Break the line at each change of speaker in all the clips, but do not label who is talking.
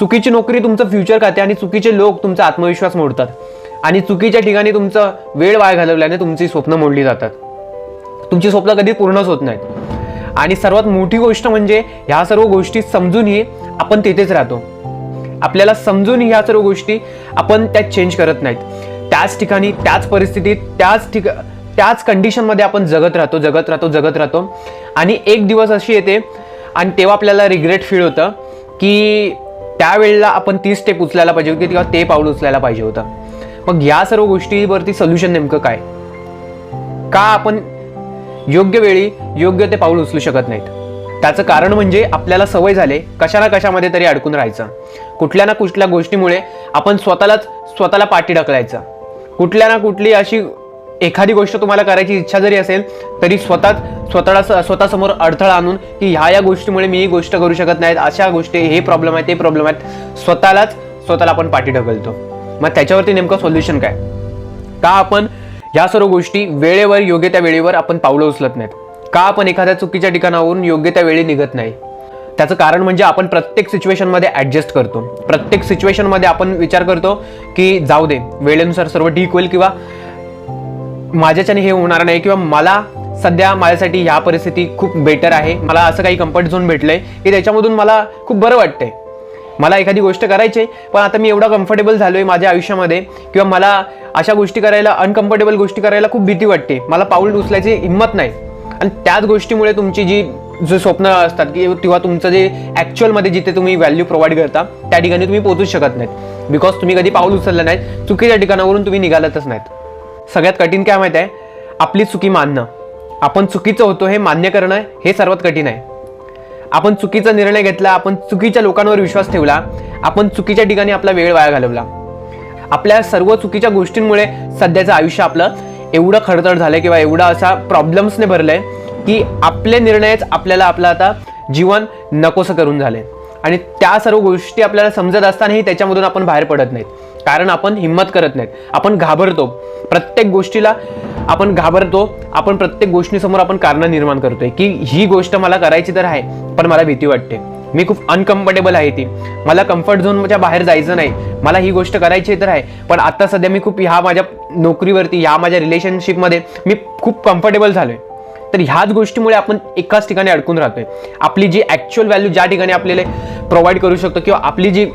चुकीची नोकरी तुमचं फ्युचर खाते आणि चुकीचे लोक तुमचा आत्मविश्वास मोडतात. आणि चुकीच्या ठिकाणी तुमचं वेळ वाया घालवल्याने तुमची स्वप्न मोडली जातात. तुमची स्वप्न कधी पूर्णच होत नाहीत. आणि सर्वात मोठी गोष्ट म्हणजे ह्या सर्व गोष्टी समजूनही आपण तिथेच राहतो. आपल्याला समजून ह्या सर्व गोष्टी आपण त्यात चेंज करत नाहीत. त्याच ठिकाणी त्याच परिस्थितीत त्याच ठिका त्याच कंडिशनमध्ये आपण जगत राहतो जगत राहतो जगत राहतो. आणि एक दिवस अशी येते आणि तेव्हा आपल्याला रिग्रेट फील होतं की त्यावेळेला आपण ती स्टेप उचलायला पाहिजे होती किंवा ते पाऊल उचलायला पाहिजे होतं. मग या सर्व गोष्टीवरती सोल्युशन नेमकं काय? का आपण योग्य वेळी योग्य ते पाऊल उचलू शकत नाहीत? त्याचं कारण म्हणजे आपल्याला सवय झाले कशा ना कशामध्ये तरी अडकून राहायचं. कुठल्या ना कुठल्या गोष्टीमुळे आपण स्वतःलाच स्वतःला पाठी ढकलायचं. कुठल्या ना कुठली अशी एखादी गोष्ट तुम्हाला करायची इच्छा जरी असेल तरी स्वतःच स्वतःला स्वतःसमोर अडथळा आणून की ह्या या गोष्टीमुळे मी ही गोष्ट करू शकत नाहीत अशा गोष्टी हे प्रॉब्लेम आहे ते प्रॉब्लेम आहेत स्वतःलाच स्वतःला आपण पाठी ढकलतो. मग त्याच्यावरती नेमकं सोल्युशन काय? का आपण या सर्व गोष्टी वेळेवर योग्य त्या वेळेवर आपण पावलं उचलत नाहीत? का आपण एखाद्या चुकीच्या ठिकाणावरून योग्य त्या वेळी निघत नाही? त्याचं कारण म्हणजे आपण प्रत्येक सिच्युएशनमध्ये ॲडजस्ट करतो. प्रत्येक सिच्युएशनमध्ये आपण विचार करतो की जाऊ दे वेळेनुसार सर्व ठीक होईल किंवा माझ्याच्याने हे होणार नाही किंवा मला सध्या माझ्यासाठी ह्या परिस्थिती खूप बेटर आहे. मला असं काही कम्फर्ट झोन भेटलंय की त्याच्यामधून मला खूप बरं वाटतंय. मला एखादी गोष्ट करायची आहे, पण आता मी एवढा कम्फर्टेबल झालोय माझ्या आयुष्यामध्ये किंवा मला अशा गोष्टी करायला अनकम्फर्टेबल गोष्टी करायला खूप भीती वाटते. मला पाऊल उचलायची हिंमत नाही. आणि त्याच गोष्टीमुळे तुमची जी जे स्वप्न असतात की किंवा तुमचं जे ॲक्च्युअलमध्ये जिथे तुम्ही व्हॅल्यू प्रोव्हाइड करता त्या ठिकाणी तुम्ही पोहोचूच शकत नाहीत. बिकॉज तुम्ही कधी पाऊल उचललं नाही चुकीच्या ठिकाणावरून तुम्ही निघालतच नाहीत. सगळ्यात कठीण काय माहीत आहे? आपली चुकी मानणं. आपण चुकीचं होतो हे मान्य करणं हे सर्वात कठीण आहे. आपण चुकीचा निर्णय घेतला आपण चुकीच्या लोकांवर विश्वास ठेवला आपण चुकीच्या ठिकाणी आपला वेळ वाया घालवला. आपल्या सर्व चुकीच्या गोष्टींमुळे सध्याचं आयुष्य आपलं एवढं खडतड झालं किंवा एवढा असा प्रॉब्लेम्सने भरलं आहे की आपले निर्णयच आपल्याला आपलं आता जीवन नकोसं करून झाले आणि त्या सर्व गोष्टी आपल्याला समजत असतानाही त्याच्यामधून आपण बाहेर पडत नाहीत. कारण आपण हिंमत करत नाहीत. आपण घाबरतो. प्रत्येक गोष्टीला आपण घाबरतो. आपण प्रत्येक गोष्टीसमोर आपण कारणं निर्माण करतोय. की ही गोष्ट मला करायची तर आहे पण मला भीती वाटते. मी खूप अनकम्फर्टेबल आहे ती. मला कम्फर्ट झोनच्या बाहेर जायचं नाही. मला ही गोष्ट करायची तर आहे पण आता सध्या मी खूप ह्या माझ्या नोकरीवरती ह्या माझ्या रिलेशनशिपमध्ये मी खूप कम्फर्टेबल झालो आहे तर ह्याच गोष्टीमुळे आपण एकाच ठिकाणी अडकून राहतोय. आपली जी ॲक्च्युअल व्हॅल्यू ज्या ठिकाणी आपल्याला प्रोव्हाइड करू शकतो किंवा आपली जी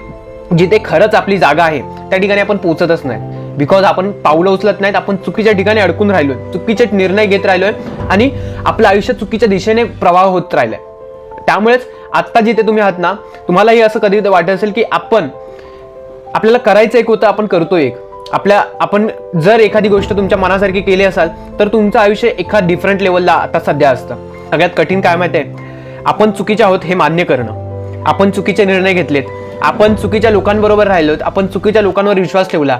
जिथे खरंच आपली जागा आहे त्या ठिकाणी आपण पोहोचतच नाही. बिकॉज आपण पावलं उचलत नाहीत आपण चुकीच्या ठिकाणी अडकून राहिलोय चुकीचे निर्णय घेत राहिलोय आणि आपलं आयुष्य चुकीच्या दिशेने प्रवाह होत राहिलाय. त्यामुळेच आत्ता जिथे तुम्ही आहात ना तुम्हालाही असं कधी वाटत असेल की आपण आपल्याला करायचं एक होतं आपण करतोय एक. आपल्या आपण जर एखादी गोष्ट तुमच्या मनासारखी केली असाल तर तुमचं आयुष्य एका डिफरंट लेवलला आता सध्या असतं. सगळ्यात कठीण काय माहिती आहे? आपण चुकीचे आहोत हे मान्य करणं. आपण चुकीचे निर्णय घेतलेत. आपण चुकीच्या लोकांबरोबर राहिलोत. आपण चुकीच्या लोकांवर विश्वास ठेवला.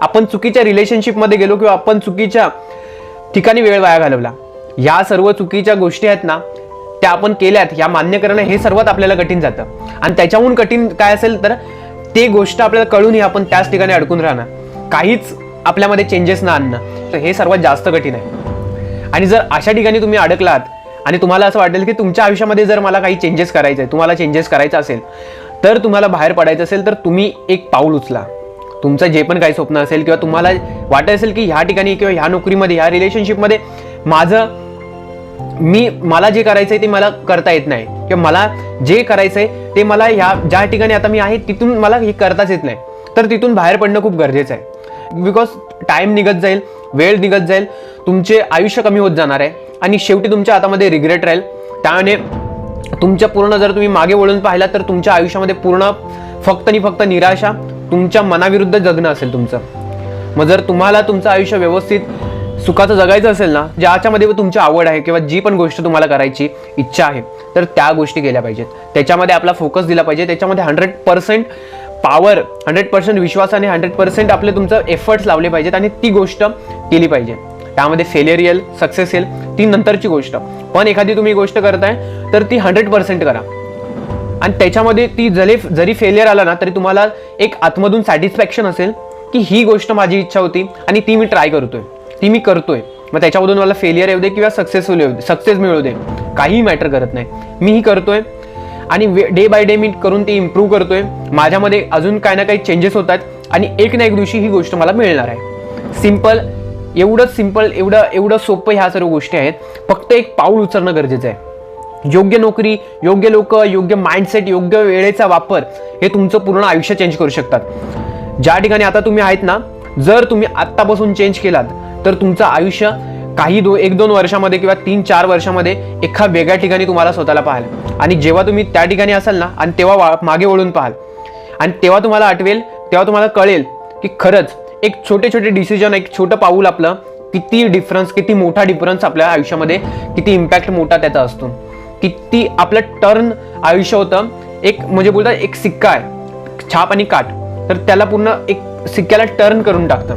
आपण चुकीच्या रिलेशनशिपमध्ये गेलो किंवा आपण चुकीच्या ठिकाणी वेळ वाया घालवला. या सर्व चुकीच्या गोष्टी आहेत ना त्या आपण केल्यात. या मान्य करणं हे सर्वात आपल्याला कठीण जातं. आणि त्याच्याहून कठीण काय असेल तर ते गोष्ट आपल्याला कळूनही आपण त्याच ठिकाणी अडकून राहणं काहीच आपल्यामध्ये चेंजेस ना आणणं. तर हे सर्वात जास्त कठीण आहे. आणि जर अशा ठिकाणी तुम्ही अडकलात आणि तुम्हाला असं वाटेल की तुमच्या आयुष्यामध्ये जर मला काही चेंजेस करायचं आहे तुम्हाला चेंजेस करायचं असेल तर तुम्हाला बाहेर पडायचं असेल तर तुम्ही एक पाऊल उचला. तुमचं जे पण काही स्वप्न असेल किंवा तुम्हाला वाटत असेल की ह्या ठिकाणी किंवा ह्या नोकरीमध्ये ह्या रिलेशनशिपमध्ये माझं मी मला जे करायचं आहे ते मला करता येत नाही. किंवा मला जे करायचं आहे ते मला ह्या ज्या ठिकाणी आता मी आहे तिथून मला हे करताच येत नाही. तर तिथून बाहेर पडणं खूप गरजेचं आहे. बिकॉज टाईम निघत जाईल वेळ निघत जाईल तुमचे आयुष्य कमी होत जाणार आहे. आणि शेवटी तुमच्या हातामध्ये रिग्रेट राहील. त्याने तुमच्या पूर्ण जर तुम्ही मागे वळून पाहिला तर तुमच्या आयुष्यामध्ये पूर्ण फक्त आणि फक्त निराशा तुमच्या मनाविरुद्ध जगणं असेल तुमचं. मग जर तुम्हाला तुमचं आयुष्य व्यवस्थित सुखाचं जगायचं असेल ना ज्याच्यामध्ये तुमची आवड आहे किंवा जी पण गोष्ट तुम्हाला करायची इच्छा आहे तर त्या गोष्टी केल्या पाहिजेत. त्याच्यामध्ये आपला फोकस दिला पाहिजे. त्याच्यामध्ये hundred percent power hundred percent विश्वासाने हंड्रेड पर्सेंट आपले तुमचं एफर्ट्स लावले पाहिजेत आणि ती गोष्ट केली पाहिजे. त्यामध्ये फेलियर येईल सक्सेस येईल ती नंतरची गोष्ट. पण एखादी तुम्ही गोष्ट करताय तर ती हंड्रेड पर्सेंट करा. आणि त्याच्यामध्ये ती जरी जरी फेलियर आला ना तरी तुम्हाला एक आतमधून सॅटिस्फॅक्शन असेल की ही गोष्ट माझी इच्छा होती आणि ती मी ट्राय करतोय. ती मी करतोय. मग त्याच्यामधून मला फेलियर येऊ दे किंवा सक्सेसफुल येऊ दे सक्सेस मिळू दे. काहीही मॅटर करत नाही. मी ही करतोय आणि डे बाय डे मी करून ती इम्प्रूव्ह करतोय. माझ्यामध्ये अजून काही ना काही चेंजेस होत आहेत आणि एक ना एक दिवशी ही गोष्ट मला मिळणार आहे. सिंपल एवढं सिंपल एवढं एवढं सोपं ह्या सर्व गोष्टी आहेत. फक्त एक पाऊल उचलणं गरजेचं आहे. योग्य नोकरी योग्य लोक योग्य माइंडसेट योग्य वेळेचा वापर हे तुमचं पूर्ण आयुष्य चेंज करू शकतात. ज्या ठिकाणी आता तुम्ही आहेत ना जर तुम्ही आत्तापासून चेंज केलात तर तुमचं आयुष्य काही दो एक दोन वर्षामध्ये किंवा तीन चार वर्षामध्ये एका वेगळ्या ठिकाणी तुम्हाला स्वतःला पाहाल. आणि जेव्हा तुम्ही त्या ठिकाणी असाल ना आणि तेव्हा मागे वळून पाहाल. आणि तेव्हा तुम्हाला आठवेल तेव्हा तुम्हाला कळेल की खरंच एक छोटे छोटे डिसिजन एक छोटं पाऊल आपलं किती डिफरन्स किती मोठा डिफरन्स आपल्या आयुष्यामध्ये किती इम्पॅक्ट मोठा त्याचा असतो. किती आपलं टर्न आयुष्य होतं एक म्हणजे बोलतात एक सिक्का आहे छाप आणि काठ. तर त्याला पूर्ण एक सिक्क्याला टर्न करून टाकतं.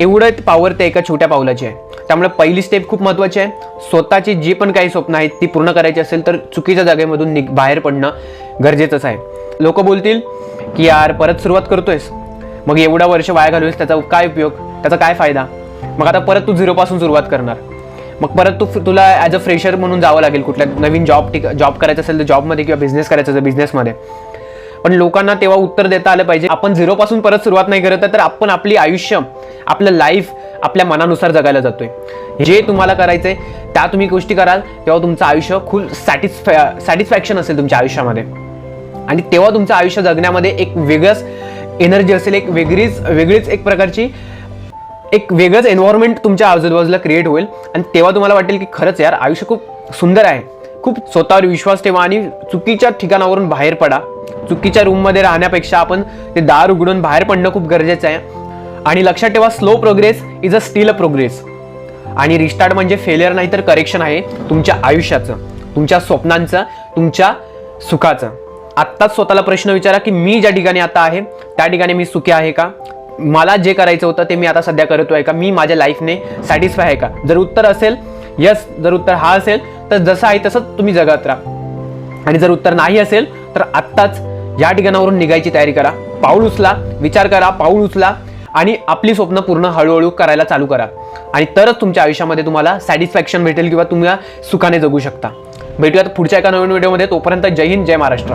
एवढं पॉवर त्या एका छोट्या पावलाची आहे. त्यामुळे पहिली स्टेप खूप महत्त्वाची आहे. स्वतःची जी पण काही स्वप्न आहेत ती पूर्ण करायची असेल तर चुकीच्या जागेमधून निघ बाहेर पडणं गरजेचंच आहे. लोक बोलतील की यार परत सुरुवात करतोयस. मग एवढा वर्ष वाया घालवलीस त्याचा काय उपयोग? त्याचा काय फायदा? मग आता परत तू झिरोपासून सुरुवात करणार. मग परत तू तुला ॲज अ फ्रेशर म्हणून जावं लागेल कुठल्या नवीन जॉब टिक जॉब करायचं असेल तर जॉबमध्ये किंवा बिझनेस करायचं असेल बिझनेसमध्ये पण लोकांना तेव्हा उत्तर देता आलं पाहिजे आपण झिरोपासून परत सुरुवात नाही करत तर आपण आपली आयुष्य आपलं लाईफ आपल्या मनानुसार जगायला जातोय. जे तुम्हाला करायचंय त्या तुम्ही गोष्टी कराल तेव्हा तुमचं आयुष्य खूप सॅटिस्फॅ सॅटिस्फॅक्शन असेल तुमच्या आयुष्यामध्ये. आणि तेव्हा तुमचं आयुष्य जगण्यामध्ये एक वेगळंच एनर्जी असेल एक वेगळीच वेगळीच एक प्रकारची एक वेगळंच एन्व्हायरमेंट तुमच्या आजूबाजूला क्रिएट होईल. आणि तेव्हा तुम्हाला वाटेल की खरंच यार आयुष्य खूप सुंदर आहे. खूप स्वतःवर विश्वास ठेवा आणि चुकीच्या ठिकाणावरून बाहेर पडा. चुकीच्या रूममध्ये राहण्यापेक्षा आपण ते दार उघडून बाहेर पडणं खूप गरजेचं आहे. आणि लक्षात ठेवा slow progress is a still a progress आणि रिस्टार्ट म्हणजे फेलियर नाही तर करेक्शन आहे तुमच्या आयुष्याचं तुमच्या स्वप्नांचं तुमच्या सुखाचं. आत्ताच स्वतःला प्रश्न विचारा की मी ज्या ठिकाणी आता आहे त्या ठिकाणी मी सुखी आहे का? मला जे करायचं होतं ते मी आता सध्या करतो आहे का? मी माझ्या लाईफने सॅटिस्फाय आहे का? जर उत्तर असेल यस जर उत्तर हा असेल तर जसं आहे तसंच तुम्ही जगत राहा. आणि जर उत्तर नाही असेल तर आत्ताच या ठिकाणावरून निघायची तयारी करा. पाऊल उचला विचार करा पाऊल उचला आणि आपली स्वप्न पूर्ण हळूहळू करायला चालू करा. आणि तरच तुमच्या आयुष्यामध्ये तुम्हाला सॅटिस्फॅक्शन भेटेल किंवा तुम्ही सुखाने जगू शकता. भेटूयात पुढच्या एका नवीन व्हिडिओमध्ये तोपर्यंत जय हिंद जय महाराष्ट्र.